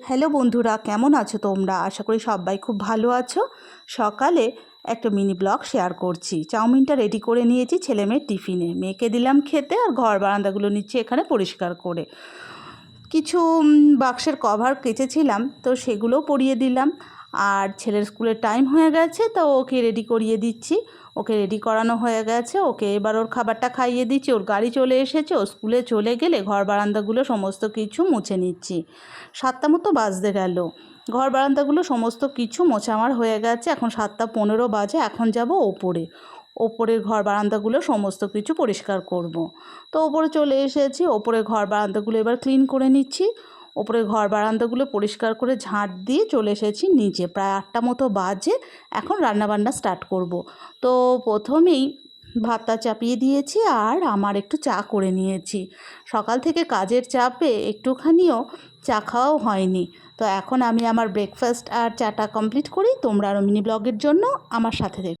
Hello বন্ধুরা, কেমন আছো তোমরা? আশা করি সবাই খুব ভালো আছো। সকালে একটা মিনি ব্লগ শেয়ার করছি। চাউমিনটা রেডি করে নিয়েছি ছেলে মেয়ের টিফিনে। মেয়েকে দিলাম খেতে আর ঘর বারান্দাগুলো নিচ্ছি এখানে পরিষ্কার করে। কিছু বাক্সের কভার কেচেছিলাম, তো সেগুলোও পরিয়ে দিলাম। আর ছেলের স্কুলের টাইম হয়ে গেছে, তো ওকে রেডি করিয়ে দিচ্ছি। ওকে রেডি করানো হয়ে গেছে, ওকে এবার ওর খাবারটা খাইয়ে দিচ্ছি। ওর গাড়ি চলে এসেছে, ও স্কুলে চলে গেলে ঘর বারান্দাগুলো সমস্ত কিছু মুছে নিচ্ছি। সাতটা মতো বাজতে গেল। ঘর বারান্দাগুলো সমস্ত কিছু মোছা আমার হয়ে গেছে, এখন সাতটা পনেরো বাজে, এখন যাব ওপরে। ওপরের ঘর বারান্দাগুলো সমস্ত কিছু পরিষ্কার করব। তো ওপরে চলে এসেছি, ওপরে ঘর বারান্দাগুলো এবার ক্লিন করে নিচ্ছি। ওপরে ঘর বারান্দাগুলো পরিষ্কার করে ঝাঁট দিয়ে চলে এসেছি নিচে। প্রায় আটটা মতো বাজে, এখন রান্নাবান্না স্টার্ট করব। তো প্রথমেই ভাতটা চাপিয়ে দিয়েছি আর আমার একটু চা করে নিয়েছি। সকাল থেকে কাজের চাপে একটুখানিও চা খাওয়াও হয়নি। তো এখন আমি আমার ব্রেকফাস্ট আর চাটা কমপ্লিট করি। তোমরা আরও মিনি ব্লগের জন্য আমার সাথে